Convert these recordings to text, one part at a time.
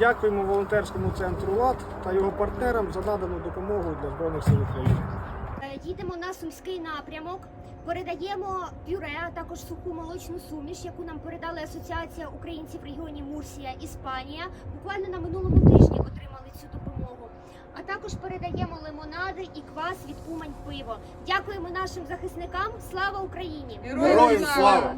Дякуємо волонтерському центру ЛАД та його партнерам за надану допомогу для Збройних сил України. Їдемо на сумський напрямок. Передаємо пюре, а також суху молочну суміш, яку нам передали Асоціація українців в регіоні Мурсія, Іспанія. Буквально на минулому тижні отримали цю допомогу. А також передаємо лимонади і квас від Умань пиво. Дякуємо нашим захисникам. Слава Україні! Героям слава!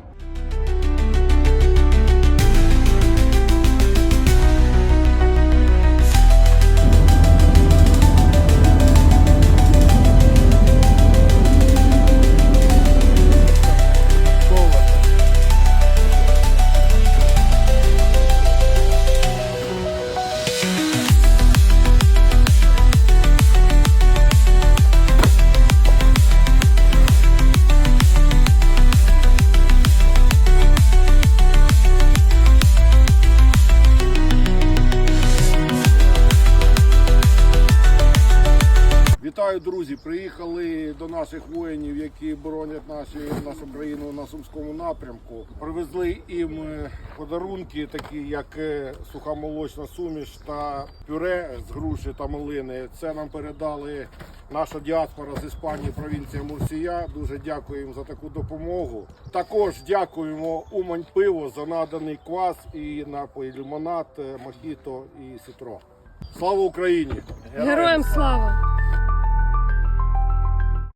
Вітаю, друзі! Приїхали до наших воїнів, які боронять наші, нашу країну на сумському напрямку. Привезли їм е, подарунки, такі як е, суха молочна суміш та пюре з груші та малини. Це нам передали наша діаспора з Іспанії, провінція Мурсія. Дуже дякуємо за таку допомогу. Також дякуємо Умань пиво за наданий квас і напої лимонад, е, мохіто і ситро. Слава Україні! Героям слава!